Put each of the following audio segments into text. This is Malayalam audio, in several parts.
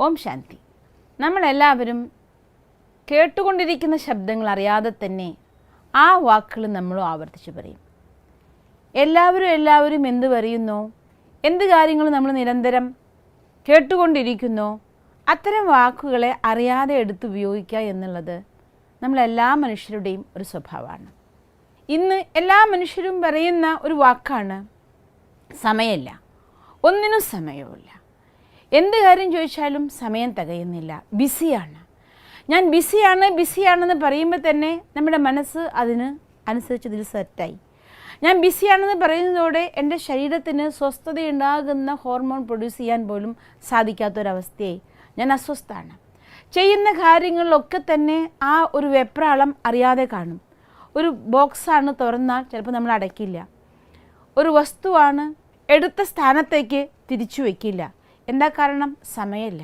ഓം ശാന്തി. നമ്മളെല്ലാവരും കേട്ടുകൊണ്ടിരിക്കുന്ന ശബ്ദങ്ങൾ അറിയാതെ തന്നെ ആ വാക്കുകൾ നമ്മളും ആവർത്തിച്ച് പറയും. എല്ലാവരും എല്ലാവരും എന്ത് പറയുന്നോ? എന്ത് കാര്യങ്ങൾ നമ്മൾ നിരന്തരം കേട്ടുകൊണ്ടിരിക്കുന്നോ? അത്തരം വാക്കുകളെ അറിയാതെ എടുത്ത് ഉപയോഗിക്കുക എന്നുള്ളത് നമ്മളെല്ലാ മനുഷ്യരുടെയും ഒരു സ്വഭാവമാണ്. ഇന്ന് എല്ലാ മനുഷ്യരും പറയുന്ന ഒരു വാക്കാണ് സമയമില്ല. ഒന്നിനും സമയവുമില്ല. എന്ത് കാര്യം ചോദിച്ചാലും സമയം തികയുന്നില്ല. ബിസിയാണ്. ഞാൻ ബിസിയാണ് ബിസിയാണെന്ന് പറയുമ്പോൾ തന്നെ നമ്മുടെ മനസ്സ് അതിന് അനുസരിച്ച് ഇതിൽ സെറ്റായി. ഞാൻ ബിസിയാണെന്ന് പറയുന്നതോടെ എന്റെ ശരീരത്തിന് സ്വസ്ഥതയുണ്ടാകുന്ന ഹോർമോൺ പ്രൊഡ്യൂസ് ചെയ്യാൻ പോലും സാധിക്കാത്തൊരവസ്ഥയായി. ഞാൻ അസ്വസ്ഥമാണ് ചെയ്യുന്ന കാര്യങ്ങളിലൊക്കെ തന്നെ ആ ഒരു വെപ്രാളം അറിയാതെ കാണും. ഒരു ബോക്സാണ് തുറന്നാൽ ചിലപ്പോൾ നമ്മൾ അടയ്ക്കില്ല. ഒരു വസ്തുവാണ് എടുത്ത സ്ഥാനത്തേക്ക് തിരിച്ചു വയ്ക്കില്ല എന്താ കാരണം? സമയമില്ല.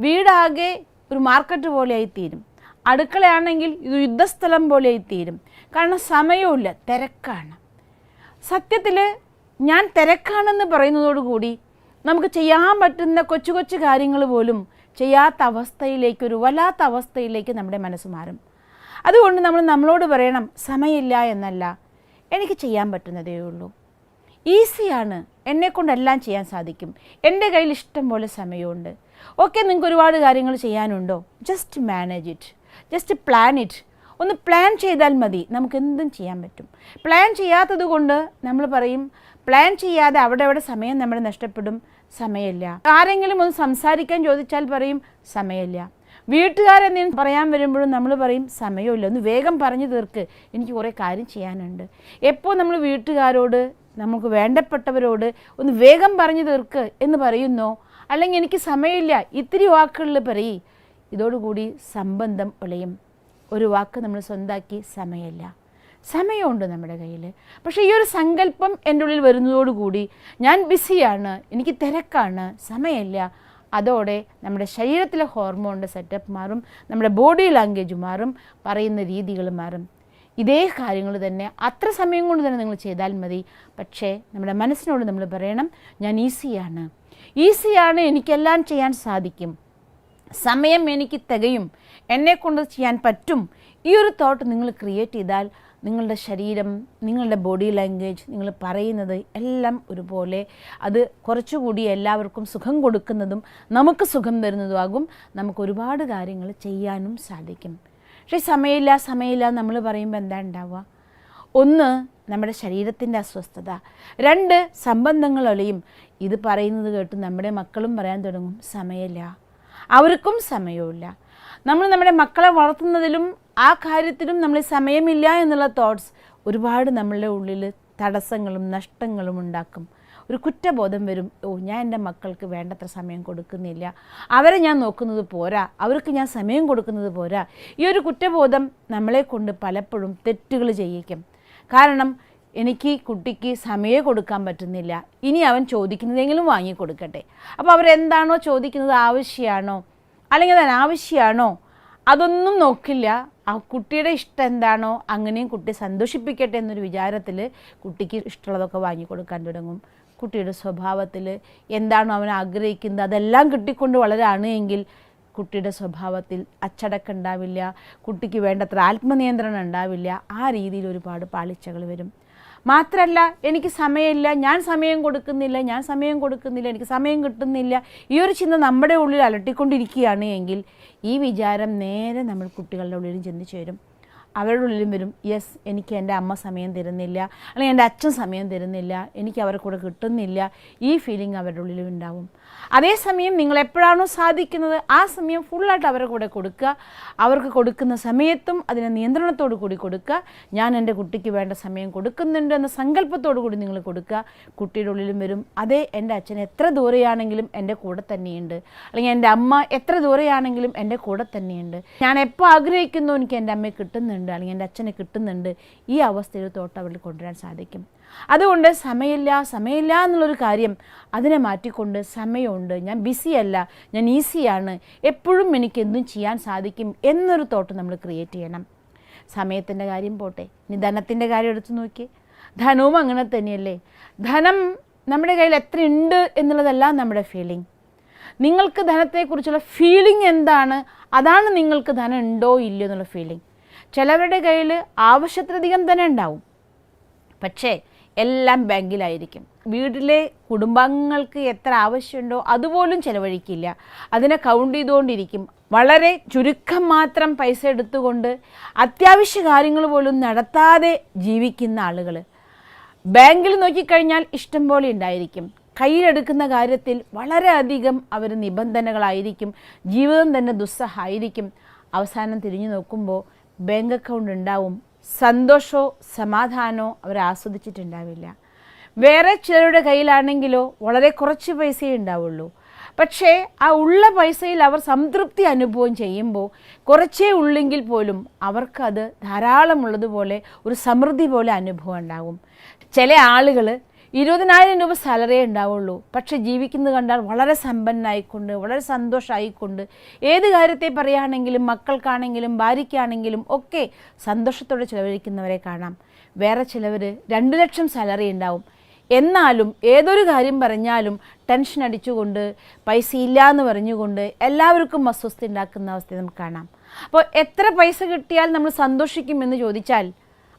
വീടാകെ ഒരു മാർക്കറ്റ് പോലെയായി തീരും അടുക്കളയാണെങ്കിൽ ഇത് യുദ്ധസ്ഥലം പോലെയായി തീരും കാരണം സമയമില്ല തിരക്കാണ്. സത്യത്തിൽ ഞാൻ തിരക്കാണെന്ന് പറയുന്നതോടുകൂടി നമുക്ക് ചെയ്യാൻ പറ്റുന്ന കൊച്ചു കൊച്ചു കാര്യങ്ങൾ പോലും ചെയ്യാത്ത അവസ്ഥയിലേക്ക് ഒരു വല്ലാത്ത അവസ്ഥയിലേക്ക് നമ്മുടെ മനസ്സ് മാറും. അതുകൊണ്ട് നമ്മൾ നമ്മളോട് പറയണം സമയമില്ല എന്നല്ല. എനിക്ക് ചെയ്യാൻ പറ്റുന്നതേ ഉള്ളൂ. ഈസിയാണ് എന്നെക്കൊണ്ടെല്ലാം ചെയ്യാൻ സാധിക്കും. എന്റെ കയ്യിൽ ഇഷ്ടം പോലെ സമയമുണ്ട്. ഓക്കെ നിങ്ങൾക്ക് ഒരുപാട് കാര്യങ്ങൾ ചെയ്യാനുണ്ടോ? Just manage it just plan it ഒന്ന് പ്ലാൻ ചെയ്താൽ മതി. നമുക്ക് എന്തും ചെയ്യാൻ പറ്റും. പ്ലാൻ ചെയ്യാത്തത് കൊണ്ട് നമ്മൾ പറയും പ്ലാൻ ചെയ്യാതെ അവിടെ അവിടെ സമയം നമ്മൾ നഷ്ടപ്പെടും. സമയമില്ല. ആരെങ്കിലും ഒന്ന് സംസാരിക്കാൻ ചോദിച്ചാൽ പറയും സമയമില്ല. വീട്ടുകാരെന്തെങ്കിലും പറയാൻ വരുമ്പോഴും നമ്മൾ പറയും സമയമില്ല. ഒന്ന് വേഗം പറഞ്ഞു തീർക്ക്. എനിക്ക് കുറേ കാര്യം ചെയ്യാനുണ്ട്. എപ്പോൾ നമ്മൾ വീട്ടുകാരോട് നമുക്ക് വേണ്ടപ്പെട്ടവരോട് ഒന്ന് വേഗം പറഞ്ഞു തീർക്ക് എന്ന് പറയുന്നോ. അല്ലെങ്കിൽ എനിക്ക് സമയമില്ല ഇത്തിരി വാക്കുകളിൽ പറയി. ഇതോടുകൂടി സംബന്ധം ഒളയും ഒരു വാക്ക് നമ്മൾ സ്വന്താക്കി സമയമില്ല. സമയമുണ്ട് നമ്മുടെ കയ്യിൽ. പക്ഷേ ഈ ഒരു സങ്കല്പം എന്റെ ഉള്ളിൽ വരുന്നതോടുകൂടി ഞാൻ ബിസിയാണ് എനിക്ക് തിരക്കാണ് സമയമില്ല. അതോടെ നമ്മുടെ ശരീരത്തിലെ ഹോർമോണിന്റെ സെറ്റപ്പ് മാറും നമ്മുടെ ബോഡി ലാംഗ്വേജ് മാറും പറയുന്ന രീതികൾ മാറും. ഇതേ കാര്യങ്ങൾ തന്നെ അത്ര സമയം കൊണ്ട് തന്നെ നിങ്ങൾ ചെയ്താൽ മതി. പക്ഷേ നമ്മുടെ മനസ്സിനോട് നമ്മൾ പറയണം ഞാൻ ഈസിയാണ്. ഈസിയാണ് എനിക്കെല്ലാം ചെയ്യാൻ സാധിക്കും. സമയം എനിക്ക് തികയും. എന്നെക്കൊണ്ട് ചെയ്യാൻ പറ്റും. ഈ ഒരു തോട്ട് നിങ്ങൾ ക്രിയേറ്റ് ചെയ്താൽ നിങ്ങളുടെ ശരീരം നിങ്ങളുടെ ബോഡി ലാംഗ്വേജ് നിങ്ങൾ പറയുന്നത് എല്ലാം ഒരുപോലെ അത് കുറച്ചുകൂടി എല്ലാവർക്കും സുഖം കൊടുക്കുന്നതും നമുക്ക് സുഖം തരുന്നതുമാകും നമുക്ക് ഒരുപാട് കാര്യങ്ങൾ ചെയ്യാനും സാധിക്കും. പക്ഷേ സമയമില്ല സമയമില്ല നമ്മൾ പറയുമ്പോൾ എന്താ ഉണ്ടാവുക? ഒന്ന് നമ്മുടെ ശരീരത്തിന്റെ അസ്വസ്ഥത. രണ്ട് സംബന്ധങ്ങളൊലയും ഇത് പറയുന്നത് കേട്ട് നമ്മുടെ മക്കളും പറയാൻ തുടങ്ങും സമയമില്ല. അവർക്കും സമയമില്ല നമ്മൾ നമ്മുടെ മക്കളെ വളർത്തുന്നതിലും ആ കാര്യത്തിലും നമ്മൾ സമയമില്ല എന്നുള്ള തോട്ട്സ് ഒരുപാട് നമ്മളുടെ ഉള്ളിൽ തടസ്സങ്ങളും നഷ്ടങ്ങളും ഉണ്ടാക്കും. ഒരു കുറ്റബോധം വരും. ഓ ഞാൻ എന്റെ മക്കൾക്ക് വേണ്ടത്ര സമയം കൊടുക്കുന്നില്ല. അവരെ ഞാൻ നോക്കുന്നത് പോരാ. അവർക്ക് ഞാൻ സമയം കൊടുക്കുന്നത് പോരാ. ഈ ഒരു കുറ്റബോധം നമ്മളെ കൊണ്ട് പലപ്പോഴും തെറ്റുകൾ ചെയ്യിക്കും. കാരണം എനിക്ക് കുട്ടിക്ക് സമയം കൊടുക്കാൻ പറ്റുന്നില്ല. ഇനി അവൻ ചോദിക്കുന്നതെങ്കിലും വാങ്ങിക്കൊടുക്കട്ടെ അപ്പോൾ അവരെന്താണോ ചോദിക്കുന്നത് ആവശ്യമാണോ അല്ലെങ്കിൽ അത് അനാവശ്യമാണോ അതൊന്നും നോക്കില്ല. ആ കുട്ടിയുടെ ഇഷ്ടം എന്താണോ? അങ്ങനെയും കുട്ടിയെ സന്തോഷിപ്പിക്കട്ടെ എന്നൊരു വിചാരത്തിൽ കുട്ടിക്ക് ഇഷ്ടമുള്ളതൊക്കെ വാങ്ങിക്കൊടുക്കാൻ തുടങ്ങും. കുട്ടിയുടെ സ്വഭാവത്തിൽ എന്താണോ അവൻ ആഗ്രഹിക്കുന്നത് അതെല്ലാം കിട്ടിക്കൊണ്ട് വളരാണ് എങ്കിൽ കുട്ടിയുടെ സ്വഭാവത്തിൽ അച്ചടക്കം ഉണ്ടാവില്ല കുട്ടിക്ക് വേണ്ടത്ര ആത്മനിയന്ത്രണം ഉണ്ടാവില്ല ആ രീതിയിൽ ഒരുപാട് പാളിച്ചകൾ വരും. മാത്രമല്ല എനിക്ക് സമയമില്ല ഞാൻ സമയം കൊടുക്കുന്നില്ല ഞാൻ സമയം കൊടുക്കുന്നില്ല എനിക്ക് സമയം കിട്ടുന്നില്ല ഈ ഒരു ചിന്ത നമ്മുടെ ഉള്ളിൽ അലട്ടിക്കൊണ്ടിരിക്കുകയാണ് എങ്കിൽ ഈ വിചാരം നേരെ നമ്മൾ കുട്ടികളുടെ ഉള്ളിലും ചിന്തിച്ചു വരും അവരുടെ ഉള്ളിലും വരും യെസ് എനിക്ക് എന്റെ അമ്മ സമയം തരുന്നില്ല അല്ലെങ്കിൽ എന്റെ അച്ഛൻ സമയം തരുന്നില്ല എനിക്ക് അവരെ കൂടെ കിട്ടുന്നില്ല ഈ ഫീലിംഗ് അവരുടെ ഉള്ളിലും ഉണ്ടാവും. അതേസമയം നിങ്ങൾ എപ്പോഴാണോ സാധിക്കുന്നത് ആ സമയം ഫുള്ളായിട്ട് അവരുടെ കൂടെ കൊടുക്കുക. അവർക്ക് കൊടുക്കുന്ന സമയത്തും അതിനെ നിയന്ത്രണത്തോടു കൂടി കൊടുക്കുക. ഞാൻ എന്റെ കുട്ടിക്ക് വേണ്ട സമയം കൊടുക്കുന്നുണ്ട് എന്ന സങ്കല്പത്തോടു കൂടി നിങ്ങൾ കൊടുക്കുക. കുട്ടിയുടെ ഉള്ളിലും വരും അതേ എന്റെ അച്ഛൻ എത്ര ദൂരെയാണെങ്കിലും എന്റെ കൂടെ തന്നെയുണ്ട് അല്ലെങ്കിൽ എന്റെ അമ്മ എത്ര ദൂരെയാണെങ്കിലും എന്റെ കൂടെ തന്നെയുണ്ട് ഞാൻ എപ്പോൾ ആഗ്രഹിക്കുന്നു എനിക്ക് എന്റെ അമ്മയെ കിട്ടുന്നുണ്ട് അല്ലെങ്കിൽ എന്റെ അച്ഛന് കിട്ടുന്നുണ്ട് ഈ അവസ്ഥയിൽ തോട്ട് അവരിൽ കൊണ്ടുവരാൻ സാധിക്കും. അതുകൊണ്ട് സമയമില്ല സമയമില്ല എന്നുള്ളൊരു കാര്യം അതിനെ മാറ്റിക്കൊണ്ട് സമയമുണ്ട്. ഞാൻ ബിസിയല്ല ഞാൻ ഈസിയാണ് എപ്പോഴും എനിക്ക് എന്തും ചെയ്യാൻ സാധിക്കും എന്നൊരു തോട്ട് നമ്മൾ ക്രിയേറ്റ് ചെയ്യണം. സമയത്തിന്റെ കാര്യം പോട്ടെ ഇനി ധനത്തിന്റെ കാര്യം എടുത്തു നോക്കി ധനവും അങ്ങനെ തന്നെയല്ലേ? ധനം നമ്മുടെ കയ്യിൽ എത്ര ഉണ്ട് എന്നുള്ളതല്ല നമ്മുടെ ഫീലിംഗ് നിങ്ങൾക്ക് ധനത്തെക്കുറിച്ചുള്ള ഫീലിംഗ് എന്താണ്? അതാണ് നിങ്ങൾക്ക് ധനം ഉണ്ടോ ഇല്ലയോ എന്നുള്ള ഫീലിംഗ് ചിലവരുടെ കയ്യിൽ ആവശ്യത്തിലധികം തന്നെ ഉണ്ടാവും. പക്ഷേ എല്ലാം ബാങ്കിലായിരിക്കും. വീട്ടിലെ കുടുംബാംഗങ്ങൾക്ക് എത്ര ആവശ്യമുണ്ടോ അതുപോലും ചിലവഴിക്കില്ല. അതിനെ കൗണ്ട് ചെയ്തുകൊണ്ടിരിക്കും. വളരെ ചുരുക്കം മാത്രം പൈസ എടുത്തുകൊണ്ട് അത്യാവശ്യ കാര്യങ്ങൾ പോലും നടത്താതെ ജീവിക്കുന്ന ആളുകൾ ബാങ്കിൽ നോക്കിക്കഴിഞ്ഞാൽ ഇഷ്ടം പോലെ ഉണ്ടായിരിക്കും. കയ്യിലെടുക്കുന്ന കാര്യത്തിൽ വളരെയധികം അവർ നിബന്ധനകളായിരിക്കും. ജീവിതം തന്നെ ദുസ്സഹായിരിക്കും അവസാനം തിരിഞ്ഞു നോക്കുമ്പോൾ ബാങ്ക് അക്കൗണ്ട് ഉണ്ടാവും. സന്തോഷമോ സമാധാനമോ അവർ ആസ്വദിച്ചിട്ടുണ്ടാവില്ല. വേറെ ചിലരുടെ കയ്യിലാണെങ്കിലോ വളരെ കുറച്ച് പൈസയേ ഉണ്ടാവുള്ളൂ. പക്ഷേ ആ ഉള്ള പൈസയിൽ അവർ സംതൃപ്തി അനുഭവം ചെയ്യുമ്പോൾ കുറച്ചേ ഉള്ളെങ്കിൽ പോലും അവർക്കത് ധാരാളമുള്ളതുപോലെ ഒരു സമൃദ്ധി പോലെ അനുഭവം ഉണ്ടാകും. ചില ആളുകൾ ഇരുപതിനായിരം രൂപ സാലറിയേ ഉണ്ടാവുള്ളൂ. പക്ഷെ ജീവിക്കുന്നത് കണ്ടാൽ വളരെ സമ്പന്നായിക്കൊണ്ട് വളരെ സന്തോഷമായിക്കൊണ്ട് ഏത് കാര്യത്തെ പറയുകയാണെങ്കിലും മക്കൾക്കാണെങ്കിലും ഭാര്യയ്ക്കാണെങ്കിലും ഒക്കെ സന്തോഷത്തോടെ ചിലവഴിക്കുന്നവരെ കാണാം. വേറെ ചിലവർ രണ്ട് ലക്ഷം സാലറി ഉണ്ടാവും. എന്നാലും ഏതൊരു കാര്യം പറഞ്ഞാലും ടെൻഷൻ അടിച്ചുകൊണ്ട് പൈസ ഇല്ല എന്ന് പറഞ്ഞുകൊണ്ട് എല്ലാവർക്കും അസ്വസ്ഥ ഉണ്ടാക്കുന്ന അവസ്ഥ നമുക്ക് കാണാം. അപ്പോൾ എത്ര പൈസ കിട്ടിയാൽ നമ്മൾ സന്തോഷിക്കുമെന്ന് ചോദിച്ചാൽ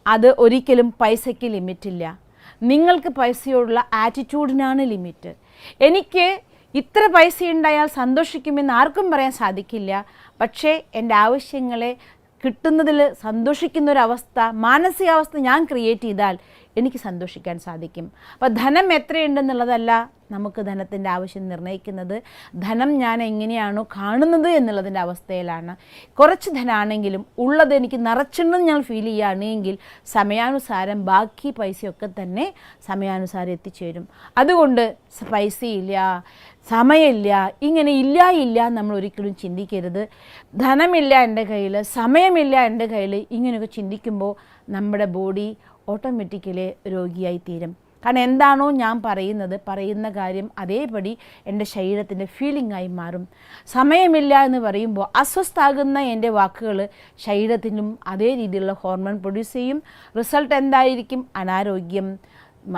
അത് ഒരിക്കലും പൈസയ്ക്ക് ലിമിറ്റില്ല നിങ്ങൾക്ക് പൈസയോടുള്ള ആറ്റിറ്റ്യൂഡിനാണ് ലിമിറ്റ് എനിക്ക് ഇത്ര പൈസ ഉണ്ടായാൽ സന്തോഷിക്കുമെന്ന് ആർക്കും പറയാൻ സാധിക്കില്ല. പക്ഷേ എന്റെ ആവശ്യങ്ങളെ കിട്ടുന്നതിൽ സന്തോഷിക്കുന്ന ഒരവസ്ഥ മാനസികാവസ്ഥ ഞാൻ ക്രിയേറ്റ് ചെയ്താൽ എനിക്ക് സന്തോഷിക്കാൻ സാധിക്കും. അപ്പോൾ ധനം എത്രയുണ്ടെന്നുള്ളതല്ല നമുക്ക് ധനത്തിന്റെ ആവശ്യം നിർണയിക്കുന്നത്. ധനം ഞാൻ എങ്ങനെയാണോ കാണുന്നത് എന്നുള്ളതിന്റെ അവസ്ഥയിലാണ്. കുറച്ച് ധനമാണെങ്കിലും ഉള്ളത് എനിക്ക് നിറച്ചുണ്ടെന്ന് ഞാൻ ഫീൽ ചെയ്യുകയാണെങ്കിൽ സമയാനുസാരം ബാക്കി പൈസയൊക്കെ തന്നെ സമയാനുസാരം എത്തിച്ചേരും. അതുകൊണ്ട് പൈസയില്ല സമയമില്ല ഇങ്ങനെ ഇല്ല ഇല്ല നമ്മൾ ഒരിക്കലും ചിന്തിക്കരുത്. ധനമില്ല എന്റെ കയ്യിൽ സമയമില്ല എന്റെ കയ്യിൽ ഇങ്ങനെയൊക്കെ ചിന്തിക്കുമ്പോൾ നമ്മുടെ ബോഡി ഓട്ടോമാറ്റിക്കലി രോഗിയായി തീരും കാരണം എന്താണോ ഞാൻ പറയുന്നത് പറയുന്ന കാര്യം അതേപടി എന്റെ ശരീരത്തിന്റെ ഫീലിംഗ് ആയി മാറും. സമയമില്ല എന്ന് പറയുമ്പോൾ അസ്വസ്ഥാകുന്ന എന്റെ വാക്കുകൾ ശരീരത്തിനും അതേ രീതിയിലുള്ള ഹോർമോൺ പ്രൊഡ്യൂസ് ചെയ്യും. റിസൾട്ട് എന്തായിരിക്കും? അനാരോഗ്യം.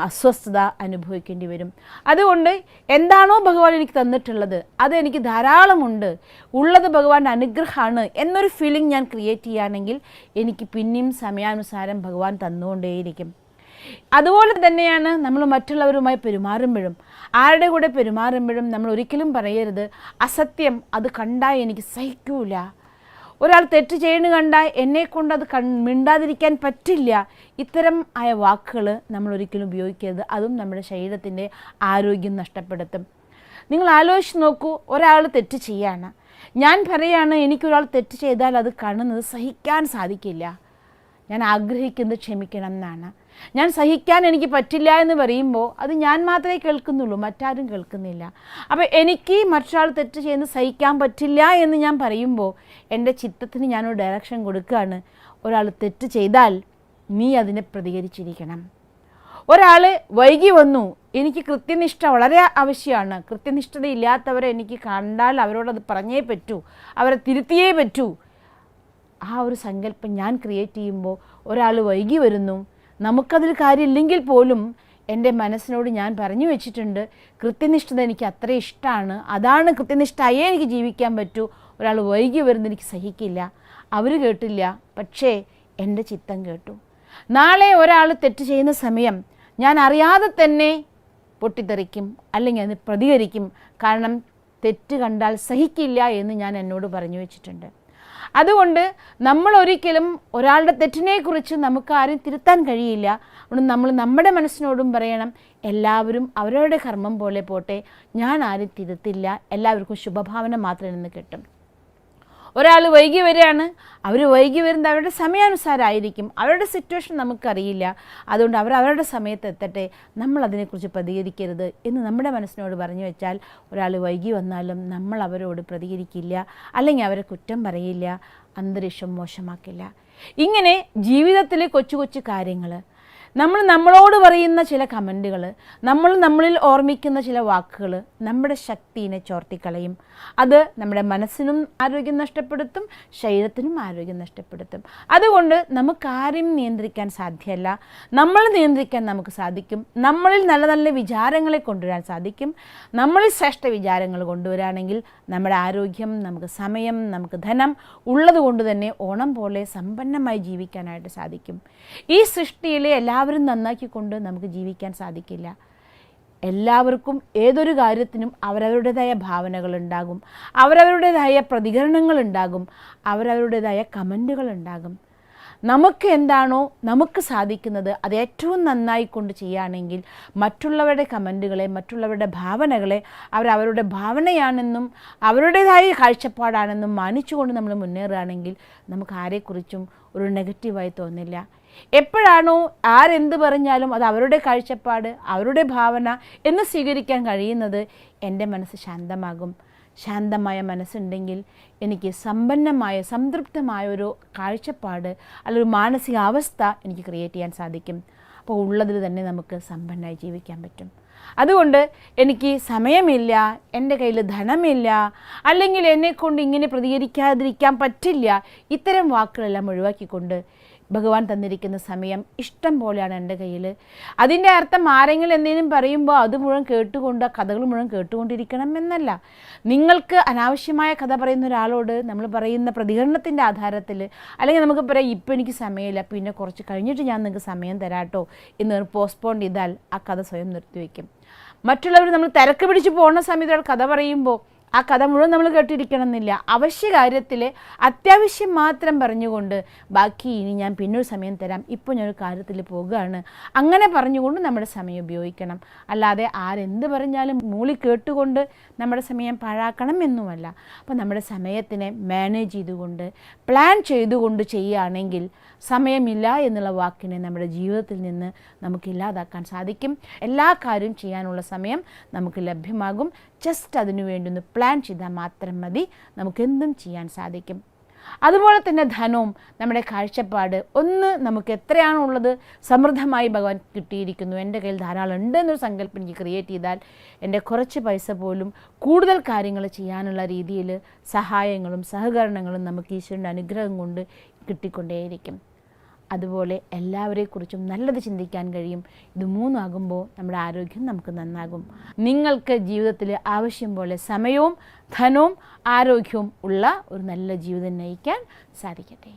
അസ്വസ്ഥത അനുഭവിക്കേണ്ടി വരും. അതുകൊണ്ട് എന്താണോ ഭഗവാൻ എനിക്ക് തന്നിട്ടുള്ളത് അത് എനിക്ക് ധാരാളമുണ്ട്. ഉള്ളത് ഭഗവാന്റെ അനുഗ്രഹമാണ് എന്നൊരു ഫീലിംഗ് ഞാൻ ക്രിയേറ്റ് ചെയ്യുകയാണെങ്കിൽ എനിക്ക് പിന്നെയും സമയാനുസാരം ഭഗവാൻ തന്നുകൊണ്ടേയിരിക്കും. അതുപോലെ തന്നെയാണ് നമ്മൾ മറ്റുള്ളവരുമായി പെരുമാറുമ്പോഴും ആരുടെ കൂടെ പെരുമാറുമ്പോഴും നമ്മൾ ഒരിക്കലും പറയരുത് അസത്യം അത് കണ്ടാൽ എനിക്ക് സഹിക്കൂല ഒരാൾ തെറ്റ് ചെയ്യണ കണ്ടാൽ എന്നെ കൊണ്ട് അത് കൺ മിണ്ടാതിരിക്കാൻ പറ്റില്ല. ഇത്തരം ആയ വാക്കുകൾ നമ്മൾ ഒരിക്കലും ഉപയോഗിക്കരുത്. അതും നമ്മുടെ ശരീരത്തിന്റെ ആരോഗ്യം നഷ്ടപ്പെടുത്തും. നിങ്ങൾ ആലോചിച്ച് നോക്കൂ ഒരാൾ തെറ്റ് ചെയ്യാണ്. ഞാൻ പറയുകയാണ് എനിക്കൊരാൾ തെറ്റ് ചെയ്താൽ അത് കാണുന്നത് സഹിക്കാൻ സാധിക്കില്ല. ഞാൻ ആഗ്രഹിക്കുന്നത് ക്ഷമിക്കണം എന്നാണ്. ഞാൻ സഹിക്കാൻ എനിക്ക് പറ്റില്ല എന്ന് പറയുമ്പോൾ അത് ഞാൻ മാത്രമേ കേൾക്കുന്നുള്ളൂ മറ്റാരും കേൾക്കുന്നില്ല. അപ്പോൾ എനിക്ക് മറ്റൊരാൾ തെറ്റ് ചെയ്യുന്ന സഹിക്കാൻ പറ്റില്ല എന്ന് ഞാൻ പറയുമ്പോൾ എന്റെ ചിത്തത്തിന് ഞാനൊരു ഡയറക്ഷൻ കൊടുക്കുകയാണ്. ഒരാൾ തെറ്റ് ചെയ്താൽ നീ അതിനെ പ്രതികരിച്ചിരിക്കണം. ഒരാൾ വൈകി വന്നു എനിക്ക് കൃത്യനിഷ്ഠ വളരെ ആവശ്യമാണ്. കൃത്യനിഷ്ഠത ഇല്ലാത്തവരെ എനിക്ക് കണ്ടാൽ അവരോടത് പറഞ്ഞേ പറ്റൂ അവരെ തിരുത്തിയേ പറ്റൂ. ആ ഒരു സങ്കല്പം ഞാൻ ക്രിയേറ്റ് ചെയ്യുമ്പോൾ ഒരാൾ വൈകി വരുന്നു നമുക്കതിൽ കാര്യമില്ലെങ്കിൽ പോലും എന്റെ മനസ്സിനോട് ഞാൻ പറഞ്ഞു വെച്ചിട്ടുണ്ട് കൃത്യനിഷ്ഠത എനിക്ക് അത്ര ഇഷ്ടമാണ് അതാണ് കൃത്യനിഷ്ഠയേ എനിക്ക് ജീവിക്കാൻ പറ്റൂ. ഒരാൾ വൈകി വരുന്നത് എനിക്ക് സഹിക്കില്ല. അവർ കേട്ടില്ല. പക്ഷേ എന്റെ ചിത്തം കേട്ടു. നാളെ ഒരാൾ തെറ്റ് ചെയ്യുന്ന സമയം ഞാൻ അറിയാതെ തന്നെ പൊട്ടിത്തെറിക്കും അല്ലെങ്കിൽ അതിന് പ്രതികരിക്കും. കാരണം തെറ്റ് കണ്ടാൽ സഹിക്കില്ല എന്ന് ഞാൻ എന്നോട് പറഞ്ഞു വെച്ചിട്ടുണ്ട്. അതുകൊണ്ട് നമ്മൾ ഒരിക്കലും ഒരാളുടെ തെറ്റിനെക്കുറിച്ച് നമുക്ക് ആരും തിരുത്താൻ കഴിയില്ല. അതുകൊണ്ട് നമ്മൾ നമ്മുടെ മനസ്സിനോടും പറയണം എല്ലാവരും അവരവരുടെ കർമ്മം പോലെ പോട്ടെ ഞാൻ ആരും തിരുത്തില്ല എല്ലാവർക്കും ശുഭഭാവന മാത്രം നിന്ന് കിട്ടും. ഒരാൾ വൈകി വരികയാണ്. അവർ വൈകി വരുന്നത് അവരുടെ സമയാനുസാരമായിരിക്കും അവരുടെ സിറ്റുവേഷൻ നമുക്കറിയില്ല. അതുകൊണ്ട് അവർ അവരുടെ സമയത്ത് എത്തട്ടെ. നമ്മൾ അതിനെക്കുറിച്ച് പ്രതികരിക്കരുത് എന്ന് നമ്മുടെ മനസ്സിനോട് പറഞ്ഞു വെച്ചാൽ ഒരാൾ വൈകി വന്നാലും നമ്മൾ അവരോട് പ്രതികരിക്കില്ല. അല്ലെങ്കിൽ അവരെ കുറ്റം പറയില്ല. അന്തരീക്ഷം മോശമാക്കില്ല. ഇങ്ങനെ ജീവിതത്തിലെ കൊച്ചു കൊച്ചു കാര്യങ്ങൾ നമ്മൾ നമ്മളോട് പറയുന്ന ചില കമന്റുകൾ നമ്മൾ നമ്മളിൽ ഓർമ്മിക്കുന്ന ചില വാക്കുകൾ നമ്മുടെ ശക്തിനെ ചോർത്തിക്കളയും. അത് നമ്മുടെ മനസ്സിനും ആരോഗ്യം നഷ്ടപ്പെടുത്തും ശരീരത്തിനും ആരോഗ്യം നഷ്ടപ്പെടുത്തും. അതുകൊണ്ട് നമുക്ക് ആരെയും നിയന്ത്രിക്കാൻ സാധ്യമല്ല. നമ്മൾ നിയന്ത്രിക്കാൻ നമുക്ക് സാധിക്കും. നമ്മളിൽ നല്ല നല്ല വിചാരങ്ങളെ കൊണ്ടുവരാൻ സാധിക്കും. നമ്മളിൽ ശ്രേഷ്ഠ വിചാരങ്ങൾ കൊണ്ടുവരാണെങ്കിൽ നമ്മുടെ ആരോഗ്യം നമുക്ക് സമയം നമുക്ക് ധനം ഉള്ളതുകൊണ്ട് തന്നെ ഓണം പോലെ സമ്പന്നമായി ജീവിക്കാനായിട്ട് സാധിക്കും. ഈ സൃഷ്ടിയിലെ എല്ലാവരും നന്നാക്കിക്കൊണ്ട് നമുക്ക് ജീവിക്കാൻ സാധിക്കില്ല. എല്ലാവർക്കും ഏതൊരു കാര്യത്തിനും അവരവരുടേതായ ഭാവനകളുണ്ടാകും അവരവരുടേതായ പ്രതികരണങ്ങളുണ്ടാകും അവരവരുടേതായ കമന്റുകളുണ്ടാകും നമുക്ക് എന്താണോ നമുക്ക് സാധിക്കുന്നത് അത് ഏറ്റവും നന്നായി കൊണ്ട് ചെയ്യുകയാണെങ്കിൽ മറ്റുള്ളവരുടെ കമന്റുകളെ മറ്റുള്ളവരുടെ ഭാവനകളെ അവരവരുടെ ഭാവനയാണെന്നും അവരുടേതായ കാഴ്ചപ്പാടാണെന്നും മാനിച്ചുകൊണ്ട് നമ്മൾ മുന്നേറുകയാണെങ്കിൽ നമുക്ക് ആരെക്കുറിച്ചും ഒരു നെഗറ്റീവായി തോന്നില്ല. എപ്പോഴാണോ ആരെന്ത് പറഞ്ഞാലും അത് അവരുടെ കാഴ്ചപ്പാട് അവരുടെ ഭാവന എന്ന് സ്വീകരിക്കാൻ കഴിയുന്നത് എന്റെ മനസ്സ് ശാന്തമാകും. ശാന്തമായ മനസ്സുണ്ടെങ്കിൽ എനിക്ക് സമ്പന്നമായ സംതൃപ്തമായ ഒരു കാഴ്ചപ്പാട് അല്ലെങ്കിൽ ഒരു മാനസികാവസ്ഥ എനിക്ക് ക്രിയേറ്റ് ചെയ്യാൻ സാധിക്കും. അപ്പോൾ ഉള്ളതിൽ തന്നെ നമുക്ക് സമ്പന്നമായി ജീവിക്കാൻ പറ്റും. അതുകൊണ്ട് എനിക്ക് സമയമില്ല എന്റെ കയ്യിൽ ധനമില്ല അല്ലെങ്കിൽ എന്നെക്കൊണ്ട് ഇങ്ങനെ പ്രതികരിക്കാതിരിക്കാൻ പറ്റില്ല ഇത്തരം വാക്കുകളെല്ലാം ഒഴിവാക്കിക്കൊണ്ട് ഭഗവാൻ തന്നിരിക്കുന്ന സമയം ഇഷ്ടം പോലെയാണ് എന്റെ കയ്യിൽ. അതിന്റെ അർത്ഥം ആരെങ്കിലും എന്തെങ്കിലും പറയുമ്പോൾ അത് മുഴുവൻ കേട്ടുകൊണ്ട് കഥകൾ മുഴുവൻ കേട്ടുകൊണ്ടിരിക്കണം എന്നല്ല. നിങ്ങൾക്ക് അനാവശ്യമായ കഥ പറയുന്ന ഒരാളോട് നമ്മൾ പറയുന്ന പ്രതികരണത്തിന്റെ ആധാരത്തിൽ അല്ലെങ്കിൽ നമുക്ക് പറയാം ഇപ്പം എനിക്ക് സമയമില്ല പിന്നെ കുറച്ച് കഴിഞ്ഞിട്ട് ഞാൻ നിങ്ങൾക്ക് സമയം തരാട്ടോ എന്ന് പോസ്റ്റ്പോൺ ചെയ്താൽ ആ കഥ സ്വയം നിർത്തിവെക്കും. മറ്റുള്ളവർ നമ്മൾ തിരക്ക് പിടിച്ച് പോകുന്ന സമയത്ത് കഥ പറയുമ്പോൾ ആ കഥ മുഴുവൻ നമ്മൾ കേട്ടിരിക്കണം എന്നില്ല അവശ്യ കാര്യത്തിൽ അത്യാവശ്യം മാത്രം പറഞ്ഞുകൊണ്ട് ബാക്കി ഇനി ഞാൻ പിന്നൊരു സമയം തരാം. ഇപ്പോൾ ഞാനൊരു കാര്യത്തിൽ പോകുകയാണ് അങ്ങനെ പറഞ്ഞുകൊണ്ട് നമ്മുടെ സമയം ഉപയോഗിക്കണം. അല്ലാതെ ആരെന്ത് പറഞ്ഞാലും മൂളി കേട്ടുകൊണ്ട് നമ്മുടെ സമയം പാഴാക്കണം എന്നുമല്ല. അപ്പോൾ നമ്മുടെ സമയത്തിനെ മാനേജ് ചെയ്തുകൊണ്ട് പ്ലാൻ ചെയ്തുകൊണ്ട് ചെയ്യുകയാണെങ്കിൽ സമയമില്ല എന്നുള്ള വാക്കിനെ നമ്മുടെ ജീവിതത്തിൽ നിന്ന് നമുക്ക് ഇല്ലാതാക്കാൻ സാധിക്കും. എല്ലാ കാര്യവും ചെയ്യാനുള്ള സമയം നമുക്ക് ലഭ്യമാകും. ജസ്റ്റ് അതിനു വേണ്ടി ഒന്ന് പ്ലാൻ ചെയ്താൽ മാത്രം മതി. നമുക്കെന്തും ചെയ്യാൻ സാധിക്കും. അതുപോലെ തന്നെ ധനവും നമ്മുടെ കാഴ്ചപ്പാട് ഒന്ന് നമുക്ക് എത്രയാണോ ഉള്ളത് സമൃദ്ധമായി ഭഗവാൻ കിട്ടിയിരിക്കുന്നു. എന്റെ കയ്യിൽ ധാരാളം ഉണ്ട് എന്നൊരു സങ്കല്പം എനിക്ക് ക്രിയേറ്റ് ചെയ്താൽ എന്റെ കുറച്ച് പൈസ പോലും കൂടുതൽ കാര്യങ്ങൾ ചെയ്യാനുള്ള രീതിയിൽ സഹായങ്ങളും സഹകരണങ്ങളും നമുക്ക് ഈശ്വരന്റെ അനുഗ്രഹം കൊണ്ട് കിട്ടിക്കൊണ്ടേയിരിക്കും. അതുപോലെ എല്ലാവരെക്കുറിച്ചും നല്ലത് ചിന്തിക്കാൻ കഴിയും. ഇത് മൂന്നാകുമ്പോൾ നമ്മുടെ ആരോഗ്യം നമുക്ക് നന്നാകും. നിങ്ങൾക്ക് ജീവിതത്തിൽ ആവശ്യം പോലെ സമയവും ധനവും ആരോഗ്യവും ഉള്ള ഒരു നല്ല ജീവിതം നയിക്കാൻ സാധിക്കട്ടെ.